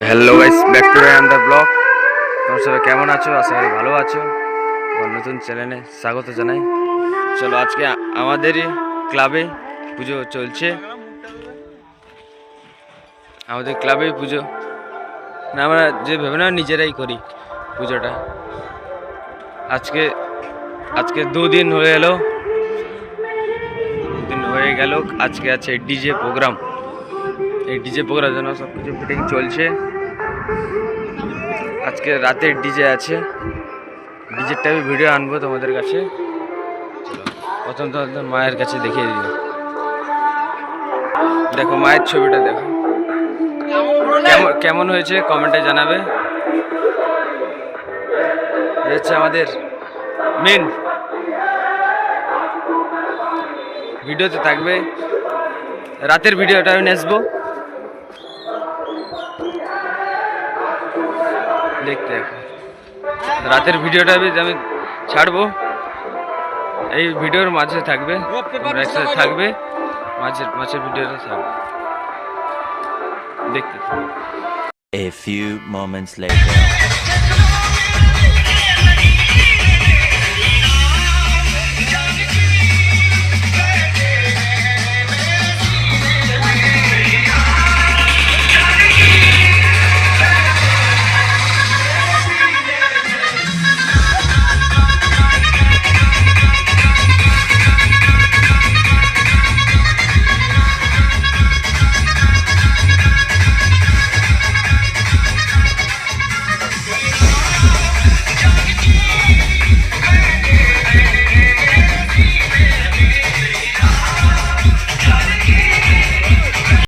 Hello guys back to another vlog তোমরা সবাই কেমন আছো? আশা করি ভালো আছো। আমার নতুন চ্যানেলে স্বাগত জানাই। চলো আজকে আমাদেরই ক্লাবে পুজো চলছে। আমাদের ক্লাবেই পুজো। না, আমরা যে ভেবে না, নিজেরাই করি পুজোটা। আজকে আজকে দুদিন হয়ে এলো। দুদিন হয়ে গেল, আজকে আছে ডিজে প্রোগ্রাম এই ডিজে প্রোগ্রাম জন্য সব কিছু ফিটিং চলছে। আজকে রাতে ডিজে আছে। ডিজেরটা আমি ভিডিও আনব তোমাদের কাছে। প্রথম তোমাদের মায়ের কাছে দেখিয়ে দিই। দেখো, মায়ের ছবিটা দেখো। কেমন হয়েছে কমেন্টে জানাবে। হচ্ছে আমাদের মেন ভিডিওতে থাকবে। রাতের ভিডিওটা আমি নেসবো। দেখতে এখন রাতের ভিডিওটা আমি আমি ছাড়বো এই ভিডিওর মাঝে থাকবে একসাথে থাকবে মাঝের মাঝের ভিডিওটা থাকবে দেখতে থাকো। A few moments later.